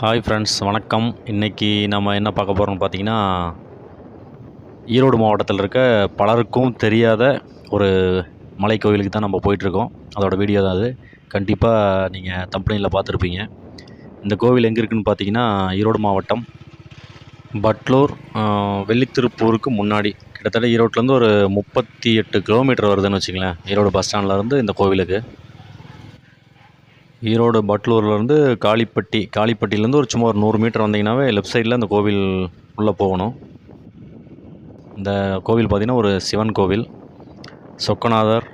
Hi friends வணக்கம். இன்றைக்கி நம்ம என்ன பார்க்க போகிறோம்னு பார்த்தீங்கன்னா ஈரோடு மாவட்டத்தில் இருக்க பலருக்கும் தெரியாத ஒரு மலை கோவிலுக்கு தான் நம்ம போயிட்டுருக்கோம். அதோட வீடியோ தான் அது. கண்டிப்பாக நீங்கள் தம்பனியில் பார்த்துருப்பீங்க. இந்த கோவில் எங்கே இருக்குதுன்னு பார்த்தீங்கன்னா ஈரோடு மாவட்டம் பட்லூர் வெள்ளித்திருப்பூருக்கு முன்னாடி. கிட்டத்தட்ட ஈரோட்லேருந்து ஒரு முப்பத்தி எட்டு கிலோமீட்டர் வருதுன்னு வச்சுங்களேன் ஈரோடு பஸ் ஸ்டாண்ட்லேருந்து இந்த கோவிலுக்கு. ஈரோடு பட்லூர்லேருந்து காளிப்பட்டி காளிப்பட்டியிலேருந்து ஒரு சும்மா ஒரு நூறு மீட்டர் வந்தீங்கன்னாவே லெஃப்ட் சைடில் அந்த கோவில் உள்ளே போகணும். இந்த கோவில் பார்த்திங்கன்னா ஒரு சிவன் கோவில் சொக்கநாதர்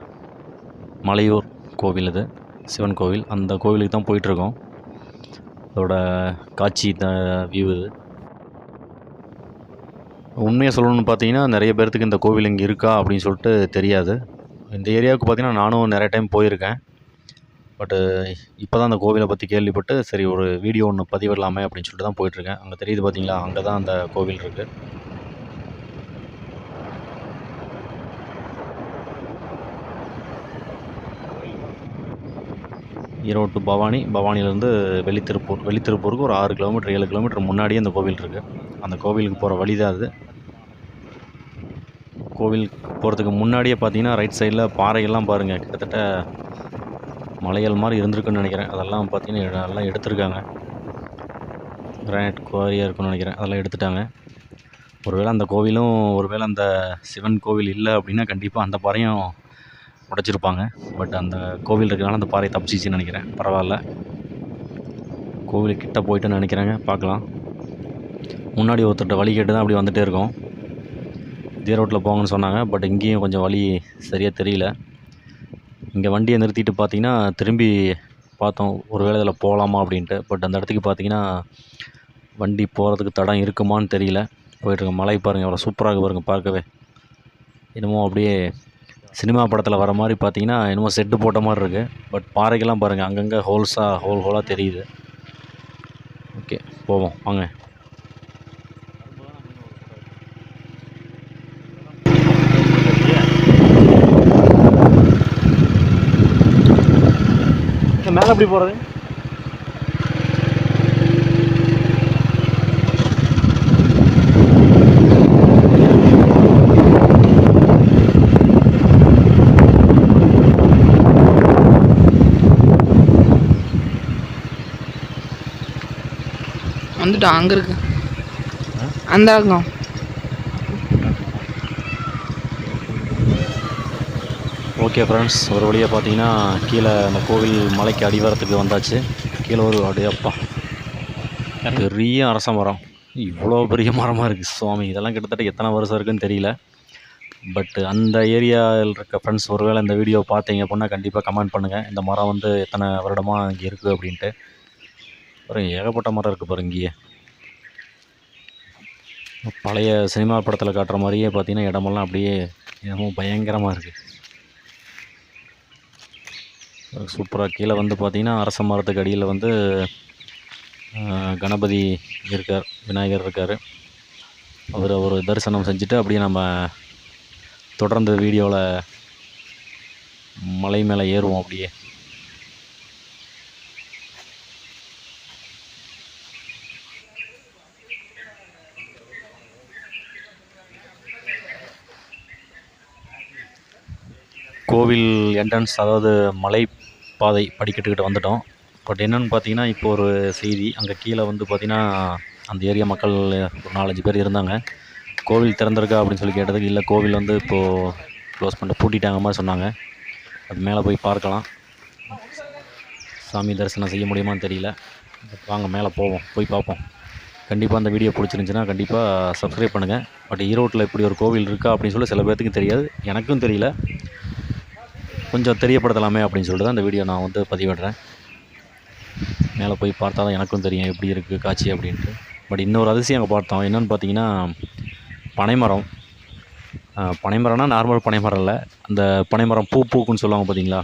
மலையூர் கோவில் இது. சிவன் கோவில். அந்த கோவிலுக்கு தான் போயிட்டுருக்கோம். அதோட காட்சி த வியூ இது. உண்மையை சொல்லணும்னு பார்த்தீங்கன்னா நிறைய பேர்த்துக்கு இந்த கோவில் இங்கே இருக்கா அப்படின்னு சொல்லிட்டு தெரியாது. இந்த ஏரியாவுக்கு பார்த்தீங்கன்னா நானும் நிறைய டைம் போயிருக்கேன். பட்டு uh, இப்போ தான் அந்த கோவிலை பற்றி கேள்விப்பட்டு சரி ஒரு வீடியோ ஒன்று பதிவிடலாமே அப்படின்னு சொல்லிட்டு தான் போயிட்டுருக்கேன். அங்கே தெரியுது பார்த்தீங்களா அங்கே தான் அந்த கோவில் இருக்குது ஈரோடு to பவானி. பவானியிலேருந்து வெளித்திருப்பூர் வெளித்திருப்பூருக்கு ஒரு ஆறு கிலோமீட்டர் ஏழு கிலோமீட்டர் முன்னாடியே அந்த கோவில் இருக்குது அந்த கோவிலுக்கு போகிற வழி தான் அது. கோவில் போகிறதுக்கு முன்னாடியே பார்த்தீங்கன்னா ரைட் சைடில் பாறைகள்லாம் பாருங்கள் கிட்டத்தட்ட மலைகள் மாதிரி இருந்திருக்குன்னு நினைக்கிறேன். அதெல்லாம் பார்த்தீங்கன்னா எல்லாம் எடுத்திருக்காங்க. கிரானைட் குவாரியாக இருக்குன்னு நினைக்கிறேன். அதெல்லாம் எடுத்துட்டாங்க. ஒருவேளை அந்த கோவிலும் ஒருவேளை அந்த சிவன் கோவில் இல்லை அப்படின்னா கண்டிப்பாக அந்த பாறையும் உடைச்சிருப்பாங்க. பட் அந்த கோவில் இருக்கிறனால அந்த பாறை தப்பிச்சிச்சின்னு நினைக்கிறேன். பரவாயில்ல. கோவில் கிட்ட போயிட்டுன்னு நினைக்கிறாங்க. பார்க்கலாம். முன்னாடி ஒருத்தர்கிட்ட வழி கேட்டு தான் அப்படி வந்துகிட்டே இருக்கோம். இதே ரோட்டில் போங்கன்னு சொன்னாங்க. பட் இங்கேயும் கொஞ்சம் வழி சரியாக தெரியல. இங்கே வண்டியை நிறுத்திட்டு பார்த்தீங்கன்னா திரும்பி பார்த்தோம் ஒரு வேளை இதில் போகலாமா அப்படின்ட்டு. பட் அந்த இடத்துக்கு பார்த்தீங்கன்னா வண்டி போகிறதுக்கு தடம் இருக்குமான்னு தெரியல. போயிட்டுருக்க மலை பாருங்கள் எவ்வளோ சூப்பராக பாருங்கள் பார்க்கவே. என்னமோ அப்படியே சினிமா படத்தில் வர மாதிரி பார்த்தீங்கன்னா என்னமோ செட்டு போட்ட மாதிரி இருக்குது பட் பாறைக்கெல்லாம் பாருங்கள் அங்கங்கே ஹோல்ஸாக ஹோல் ஹோலாக தெரியுது. ஓகே போவோம். வாங்க. மேலே எப்படி போகிறது வந்துட்டோம் அங்கே இருக்கு. அந்த அங்கம் ஓகே ஃப்ரெண்ட்ஸ் ஒரு வழியாக பார்த்தீங்கன்னா கீழே அந்த கோவில் மலைக்கு அடிவாரத்துக்கு வந்தாச்சு. கீழே ஒரு அப்படியே பெரிய அரச மரம். இவ்வளோ பெரிய மரமாக இருக்குது சுவாமி. இதெல்லாம் கிட்டத்தட்ட எத்தனை வருஷம் இருக்குன்னு தெரியல. பட் அந்த ஏரியாவில் இருக்க ஃப்ரெண்ட்ஸ் ஒருவேளை இந்த வீடியோ பார்த்தீங்க அப்படின்னா கண்டிப்பாக கமெண்ட் பண்ணுங்கள் இந்த மரம் வந்து எத்தனை வருடமாக இங்கே இருக்குது அப்படின்ட்டு. அப்புறம் ஏகப்பட்ட மரம் இருக்குது பாருங்க இங்கேயே. பழைய சினிமா படத்தில் காட்டுற மாதிரியே பார்த்தீங்கன்னா இடமெல்லாம் அப்படியே என்னமோ பயங்கரமாக இருக்குது சூப்பராக கீழே வந்து பார்த்தீங்கன்னா அரச மரத்துக்கு அடியில் வந்து கணபதி இருக்கார் விநாயகர் இருக்கார். அவர் ஒரு தரிசனம் செஞ்சுட்டு அப்படியே நம்ம தொடர்ந்து வீடியோவில் மலை மேலே ஏறுவோம் அப்படியே. கோவில் என்ட்ரன்ஸ் அதாவது மலை பாதை படிக்கட்டுக்கிட்ட வந்துட்டோம். பட் என்னென்னு பார்த்தீங்கன்னா இப்போ ஒரு செய்தி அங்கே கீழே வந்து பார்த்தீங்கன்னா அந்த ஏரியா மக்கள் ஒரு நாலஞ்சு பேர் இருந்தாங்க. கோவில் திறந்திருக்கா அப்படின்னு சொல்லி கேட்டதுக்கு இல்லை கோவில் வந்து இப்போது க்ளோஸ் பண்ணிட்டு பூட்டிட்டாங்க மாதிரி சொன்னாங்க. அது மேலே போய் பார்க்கலாம். சாமி தரிசனம் செய்ய முடியுமான்னு தெரியல. வாங்க மேலே போவோம். போய் பார்ப்போம். கண்டிப்பாக அந்த வீடியோ பிடிச்சிருந்துச்சின்னா கண்டிப்பாக சப்ஸ்கிரைப் பண்ணுங்கள் பட் ஈரோட்டில் இப்படி ஒரு கோவில் இருக்கா அப்படின்னு சொல்லி சில பேர்த்துக்கு தெரியாது. எனக்கும் தெரியல. கொஞ்சம் தெரியப்படுத்தலாமே அப்படின்னு சொல்லிட்டு தான் இந்த வீடியோ நான் வந்து பதிவிடுறேன். மேலே போய் பார்த்தா தான் எனக்கும் தெரியும் எப்படி இருக்குது காட்சி அப்படின்ட்டு. பட் இன்னொரு அதிசயம் அங்கே பார்த்தோம். என்னென்னு பார்த்தீங்கன்னா பனைமரம். பனைமரம்னா நார்மல் பனைமரம் இல்லை. அந்த பனைமரம் பூ பூக்குன்னு சொல்லுவாங்க பார்த்தீங்களா?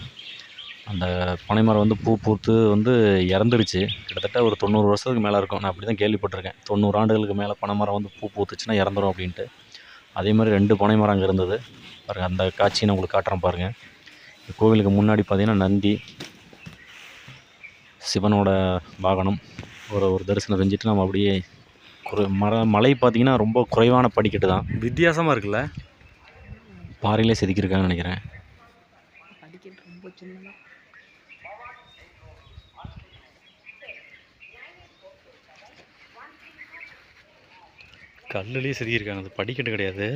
அந்த பனைமரம் வந்து பூ பூத்து வந்து இறந்துருச்சு. கிட்டத்தட்ட ஒரு தொண்ணூறு வருஷத்துக்கு மேலே இருக்கும். நான் அப்படி தான் கேள்விப்பட்டிருக்கேன். தொண்ணூறு ஆண்டுகளுக்கு மேலே பனைமரம் வந்து பூ பூத்துச்சுன்னா இறந்துரும் அப்படின்ட்டு. அதே மாதிரி ரெண்டு பனைமரம் அங்கே இருந்தது. பாருங்கள் அந்த காட்சியை நான் உங்களுக்கு காட்டுறேன் பாருங்கள் கோவிலுக்கு முன்னாடி பார்த்தீங்கன்னா நந்தி சிவனோட வாகனம் ஒரு ஒரு தரிசனம் செஞ்சுட்டு நம்ம அப்படியே குறை மர மலை பார்த்திங்கன்னா ரொம்ப குறைவான படிக்கட்டு தான். வித்தியாசமாக இருக்குல்ல? பாறையிலே செதுக்கியிருக்காங்கன்னு நினைக்கிறேன். படிக்கட்டு ரொம்ப சின்னதாக கல்லுலேயே செதுக்கியிருக்காங்க. அது படிக்கட்டு கிடையாது.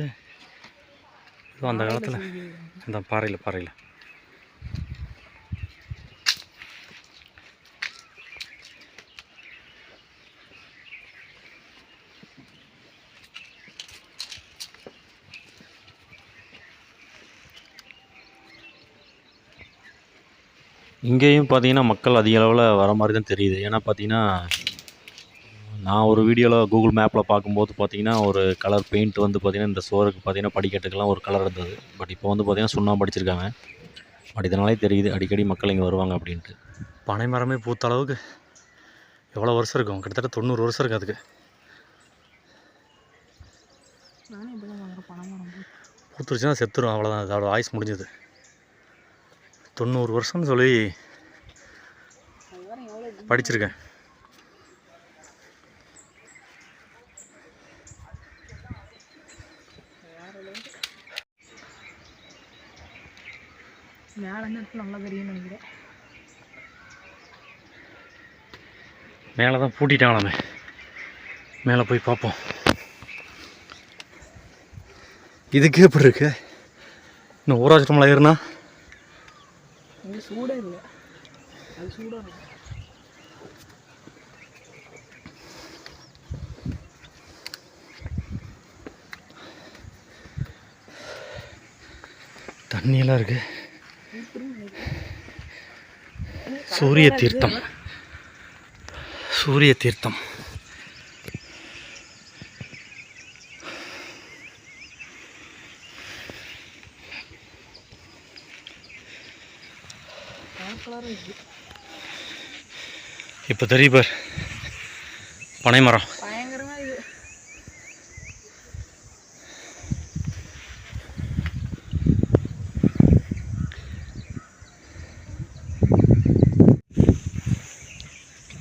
அந்த காலத்தில் அந்த பாறையில் பாறையில். இங்கேயும் பார்த்தீங்கன்னா மக்கள் அதிக அளவில் வர மாதிரி தான் தெரியுது. ஏன்னா பார்த்தீங்கன்னா நான் ஒரு வீடியோவில் கூகுள் மேப்பில் பார்க்கும்போது பார்த்தீங்கன்னா ஒரு கலர் பெயிண்ட் வந்து பார்த்தீங்கன்னா இந்த சோருக்கு பார்த்தீங்கன்னா படிக்கட்டுக்கெல்லாம் ஒரு கலர் இருந்தது. பட் இப்போ வந்து பார்த்தீங்கன்னா சுண்ணாம்பு அடிச்சிருக்காங்க. பட் இதனாலே தெரியுது அடிக்கடி மக்கள் இங்கே வருவாங்க அப்படின்ட்டு. பனை மரமே பூத்த அளவுக்கு எவ்வளோ வருஷம் இருக்கும்? கிட்டத்தட்ட தொண்ணூறு வருஷம் இருக்கு அதுக்கு. பூத்துருச்சுன்னா செத்துரும். அவ்வளோதான் அதோட ஆயுஸ் முடிஞ்சது. தொண்ணூறு வருஷம்னு சொல்லி படிச்சிருக்கேன். மேலே நல்லா தெரியும்னு நினைக்கிறேன் மேலே தான் பூட்டிட்டாங்களாமே. மேலே போய் பார்ப்போம். இதுக்கு எப்படி இருக்கு? இன்னும் ஊராட்சி மலை ஏறுனா? இது சூடே இல்லை. அது சூடாக இருக்கும். தண்ணியெல்லாம் இருக்கு. சூரிய தீர்த்தம். சூரிய தீர்த்தம். இப்போ தெரியும் பார் பனை மரம் பயங்கரமாக இது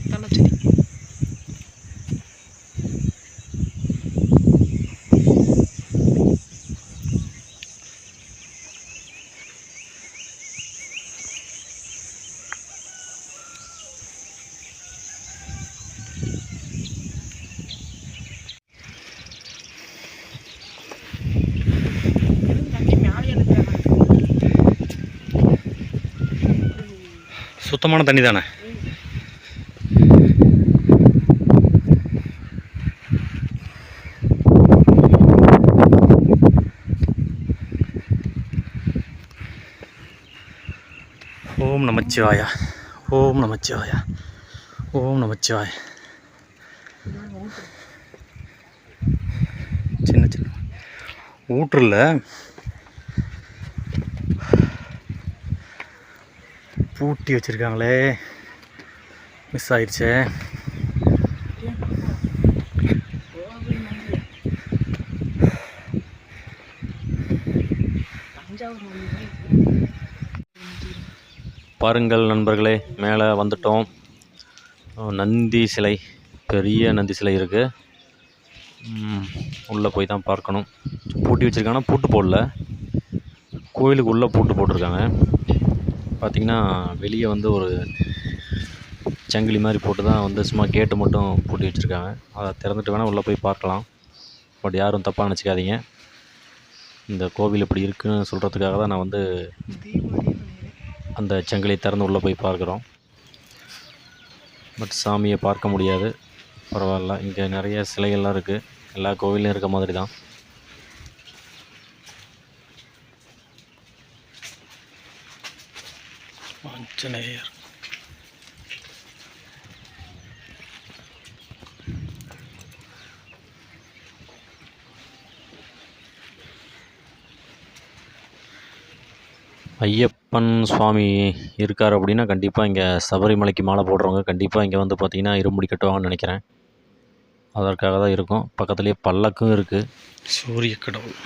கத்தாழை செடி தண்ணி மேலே எடுக்கிறாங்க சுத்தமான தண்ணி தானே? ஓம் நமச்சிவாயா. ஓம் நமச்சிவாயா. ஓம் நமச்சிவாய. சின்ன சின்ன. ஊற்றுல பூட்டி வச்சிருக்காங்களே. மிஸ் ஆயிடுச்சே. பாருங்கள் நண்பர்களே மேலே வந்துட்டோம். நந்தி சிலை பெரிய நந்தி சிலை இருக்குது உள்ளே போய் தான் பார்க்கணும். பூட்டி வச்சுருக்காங்கன்னா பூட்டு போடல. கோயிலுக்கு உள்ளே பூட்டு போட்டிருக்காங்க. பார்த்திங்கன்னா வெளியே வந்து ஒரு சங்கிலி மாதிரி போட்டு தான் வந்து சும்மா கேட்டு மட்டும் பூட்டி வச்சுருக்காங்க. அதை திறந்துட்டு வேணால் உள்ளே போய் பார்க்கலாம். பட் யாரும் தப்பாக நினச்சிக்காதீங்க. இந்த கோவில் இப்படி இருக்குன்னு சொல்கிறதுக்காக தான் நான் வந்து அந்த சங்கிலியை திறந்து உள்ளே போய் பார்க்குறோம். பட் சாமியை பார்க்க முடியாது. பரவாயில்ல. இங்கே நிறைய சிலைகள்லாம் இருக்குது எல்லா கோவிலையும் இருக்க மாதிரி தான். ஆஞ்சநேயர் ஐயப்பன் சுவாமி இருக்கார் அப்படின்னா கண்டிப்பாக இங்கே சபரிமலைக்கு மாலை போடுறவங்க கண்டிப்பாக இங்கே வந்து பார்த்திங்கன்னா இருமுடி கட்டுவாங்கன்னு நினைக்கிறேன். அதற்காக தான் இருக்கும். பக்கத்துலேயே பல்லக்கும் இருக்குது சூரிய கடவுள்.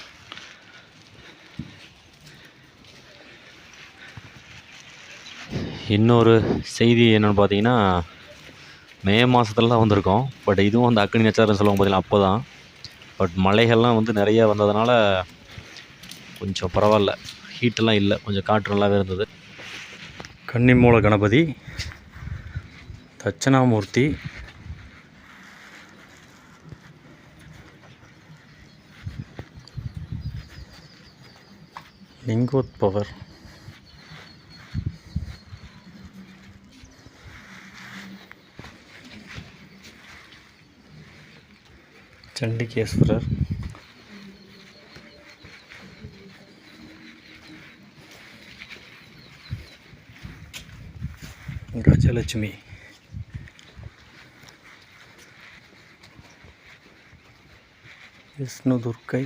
இன்னொரு செய்தி என்னென்னு பார்த்தீங்கன்னா மே மாதத்துல தான் வந்திருக்கோம். பட் இதுவும் அந்த அக்னி நட்சத்திரம் சொல்லுவாங்க பார்த்தீங்கன்னா அப்போ தான் பட் மலைகள்லாம் வந்து நிறையா வந்ததுனால கொஞ்சம் பரவாயில்ல. ஹீட்டெல்லாம் இல்லை. கொஞ்சம் காற்று நல்லாவே இருந்தது. கன்னிமூல கணபதி தட்சணாமூர்த்தி லிங்கோத்பவர். சண்டிகேஸ்வரர். கஜலட்சுமி விஷ்ணு துர்க்கை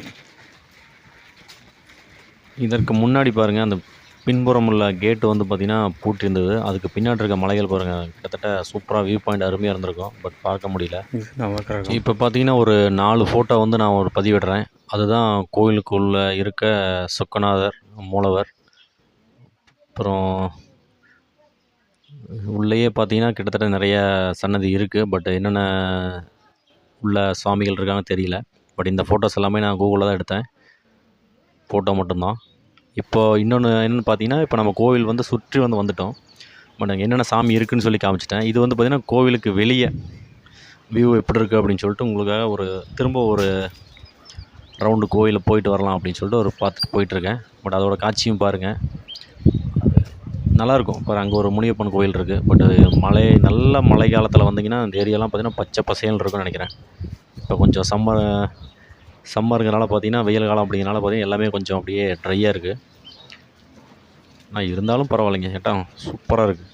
இதற்கு முன்னாடி பாருங்கள் அந்த பின்புறம் உள்ள கேட்டு வந்து பார்த்திங்கன்னா பூட்டியிருந்தது. அதுக்கு பின்னாடி இருக்க மலைகள் பாருங்கள் கிட்டத்தட்ட சூப்பராக வியூ பாயிண்ட் அருமையாக இருந்திருக்கும். பட் பார்க்க முடியல. இப்போ பார்த்தீங்கன்னா ஒரு நாலு ஃபோட்டோ வந்து நான் ஒரு பதிவிடுறேன். அதுதான் கோயிலுக்குள்ளே இருக்க சொக்கநாதர் மூலவர். அப்புறம் உள்ளேயே பார்த்தீங்கன்னா கிட்டத்தட்ட நிறைய சன்னதி இருக்குது பட் என்னென்ன உள்ள சுவாமிகள் இருக்காங்க தெரியல. பட் இந்த ஃபோட்டோஸ் எல்லாமே நான் கூகுளில் தான் எடுத்தேன். ஃபோட்டோ மட்டும்தான். இப்போ இன்னொன்று என்னென்னு பார்த்தீங்கன்னா இப்போ நம்ம கோவில் வந்து சுற்றி வந்து வந்துட்டோம். பட் என்னென்ன சாமி இருக்குதுன்னு சொல்லி காமிச்சிட்டேன். இது வந்து பார்த்திங்கன்னா கோவிலுக்கு வெளியே வியூ எப்படி இருக்குது அப்படின்னு சொல்லிட்டு உங்களுக்காக ஒரு திரும்ப ஒரு ரவுண்டு கோயிலில் போயிட்டு வரலாம் அப்படின்னு சொல்லிட்டு ஒரு பார்த்துட்டு போயிட்டுருக்கேன் பட் அதோட காட்சியும் பாருங்கள் நல்லாயிருக்கும் இப்போ அங்கே ஒரு முனியப்பன் கோயில் இருக்குது பட் மழை நல்ல மழை காலத்தில் வந்தீங்கன்னா அந்த ஏரியாலாம் பார்த்தீங்கன்னா பச்சை பசையல் இருக்கும்னு நினைக்கிறேன். இப்போ கொஞ்சம் சம்மர் சம்மருங்கிறனால பார்த்தீங்கன்னா வெயில் காலம் அப்படிங்கிறனால பார்த்தீங்கன்னா எல்லாமே கொஞ்சம் அப்படியே ட்ரையாக இருக்குது ஆனால் இருந்தாலும் பரவாயில்லைங்க ஏட்டா சூப்பராக இருக்குது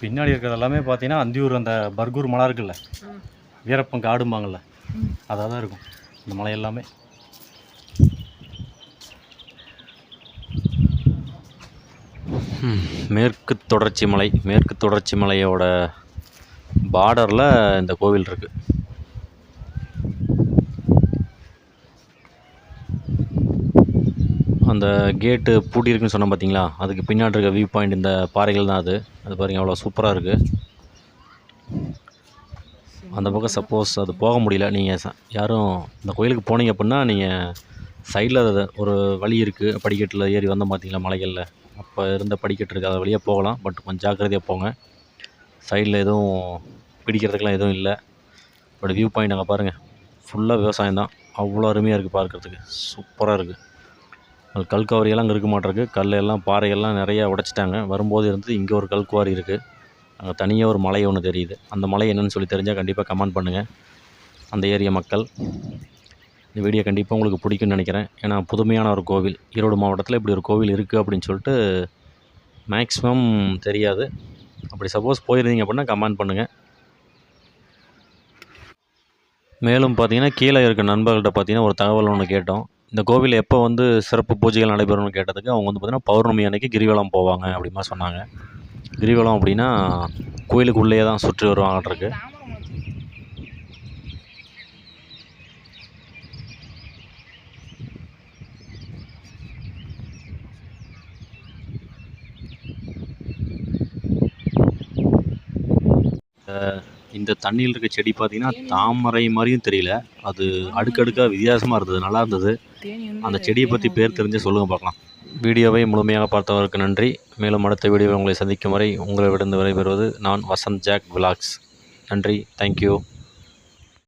பின்னாடி இருக்கிறது எல்லாமே பார்த்தீங்கன்னா அந்தியூர் அந்த பர்கூர் மலை இருக்குல்ல? வீரப்பன் காடும்பாங்கள்ல அதாக தான் இருக்கும் இந்த மலை எல்லாமே. மேற்கு தொடர்ச்சி மலை மேற்கு தொடர்ச்சி மலையோட பார்டரில் இந்த கோவில் இருக்குது அந்த கேட்டு பூட்டியிருக்குன்னு சொன்னேன் பார்த்தீங்களா அதுக்கு பின்னாடி இருக்க வியூ பாயிண்ட் இந்த பாறைகள் தான் அது. அது பாருங்கள் அவ்வளோ சூப்பராக இருக்குது அந்த பக்கம் சப்போஸ் அது போக முடியல. நீங்கள் யாரும் இந்த கோயிலுக்கு போனீங்க அப்படின்னா நீங்கள் சைடில் ஒரு வழி இருக்குது படிக்கட்டில் ஏறி வந்தோம் பார்த்தீங்களா மலைகளில். அப்போ இருந்த படிக்கட்டு இருக்குது அது வழியாக போகலாம். பட் கொஞ்சம் ஜாக்கிரதையாக போங்க. சைடில் எதுவும் பிடிக்கிறதுக்கெலாம் எதுவும் இல்லை. பட் வியூ பாயிண்ட் அங்கே பாருங்கள் ஃபுல்லாக விவசாயம் தான். அவ்வளோ அருமையாக இருக்குது பார்க்குறதுக்கு. சூப்பராக இருக்குது அது கல்குவாரியெல்லாம் அங்கே இருக்க மாட்டிருக்கு. கல் எல்லாம் பாறையெல்லாம் நிறையா உடைச்சிட்டாங்க. வரும்போது இருந்து இங்கே ஒரு கல்குவாரி இருக்குது அங்கே தனியாக ஒரு மலை ஒன்று தெரியுது. அந்த மலை என்னென்னு சொல்லி தெரிஞ்சால் கண்டிப்பாக கமெண்ட் பண்ணுங்கள் அந்த ஏரியா மக்கள். இந்த வீடியோ கண்டிப்பாக உங்களுக்கு பிடிக்கும்னு நினைக்கிறேன். ஏன்னா புதுமையான ஒரு கோவில். ஈரோடு மாவட்டத்தில் இப்படி ஒரு கோவில் இருக்குது அப்படின்னு சொல்லிட்டு மேக்ஸிமம் தெரியாது. அப்படி சப்போஸ் போயிருந்தீங்க அப்படின்னா கமெண்ட் பண்ணுங்கள் மேலும் பார்த்தீங்கன்னா கீழே இருக்க நண்பர்கள்ட்ட பார்த்தீங்கன்னா ஒரு தகவல் ஒன்று கேட்டோம். இந்த கோவில் எப்போ வந்து சிறப்பு பூஜைகள் நடைபெறும்னு கேட்டதுக்கு அவங்க வந்து பார்த்திங்கன்னா பௌர்ணமி அன்னைக்கு கிரிவலம் போவாங்க அப்படிமா சொன்னாங்க. கிரிவலம் அப்படின்னா கோயிலுக்குள்ளேயே தான் சுற்றி வருவாங்கன்ட்ருக்கு இந்த தண்ணியில் இருக்க செடி பார்த்திங்கன்னா தாமரை மாதிரியும் தெரியல. அது அடுக்கடுக்காக வித்தியாசமாக இருந்தது நல்லா இருந்தது. அந்த செடியை பற்றி பேர் தெரிஞ்சு சொல்லுங்கள் பார்க்கலாம். வீடியோவை முழுமையாக பார்த்தவருக்கு நன்றி. மேலும் அடுத்த வீடியோவில் உங்களை சந்திக்கும் வரை உங்களிடமிருந்து விடைபெறுவது நான் வசந்த் ஜாக் விலாக்ஸ். நன்றி. Thank you